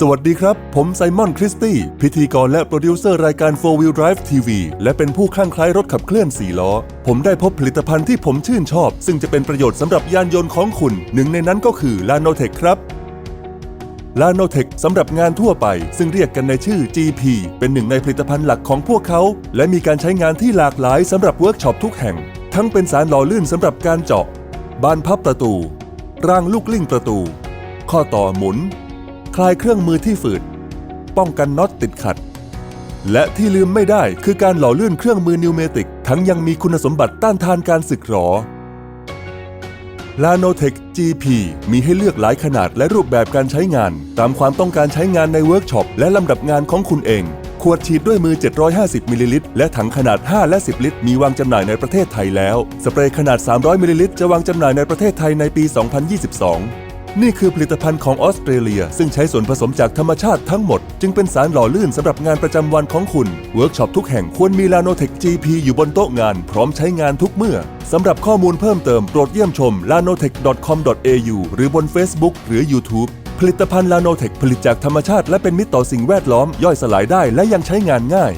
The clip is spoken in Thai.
สวัสดีครับ ผมไซมอนคริสตี้ พิธีกรและโปรดิวเซอร์รายการ 4 Wheel Drive TV และเป็นผู้ข้างคล้รถขับเคลื่อน 4 ล้อ ผมได้พบผลิตภัณฑ์ที่ผมชื่นชอบ ซึ่งจะเป็นประโยชน์สำหรับยานยนต์ของคุณ หนึ่งในนั้นก็คือ l a n o t e c h ครับ l a n o t e c h สำหรับงานทั่วไป ซึ่งเรียกกันในชื่อ GP เป็นหนึ่งในผลิตภัณฑ์หลักของพวกเขา และมีการใช้งานที่หลากหลายสำหรับเวิร์กช็อปทุกแห่ง ทั้งเป็นสารหล่อลื่นสำหรับการเจาะ บานพับประตู รางลูกลิ่งประตู ข้อต่อหมุน คลายเครื่องมือที่ฝืด ป้องกันน็อตติดขัด และที่ลืมไม่ได้คือการหล่อลื่นเครื่องมือนิวเมติก ทั้งยังมีคุณสมบัติต้านทานการสึกหรอ l a n o t e c h GP มีให้เลือกหลายขนาดและรูปแบบการใช้งาน ตามความต้องการใช้งานในเวิร์กช็อปและลำดับงานของคุณเอง ขวดฉีดด้วยมือ 750 มิลลิลิตร และถังขนาด 5 และ 10 ลิตร มีวางจำหน่ายในประเทศไทยแล้ว สเปรย์ขนาด 300 มิลลิลิตร จะวางจำหน่ายในประเทศไทยในปี 2022 นี่คือผลิตภัณฑ์ของออสเตรเลีย ซึ่งใช้ส่วนผสมจากธรรมชาติทั้งหมด จึงเป็นสารหล่อลื่นสำหรับงานประจำวันของคุณ เวิร์กช็อปทุกแห่งควรมี l a n o t e c h GP อยู่บนโต๊ะงาน พร้อมใช้งานทุกเมื่อสำหรับข้อมูลเพิ่มเติมโปรดเยี่ยมชม lanotech.com.au หรือบน Facebook หรือ YouTube ผลิตภัณฑ์ l a n o t e c h ผลิตจากธรรมชาติและเป็นมิตรต่อสิ่งแวดล้อมย่อยสลายได้และยังใช้งานง่าย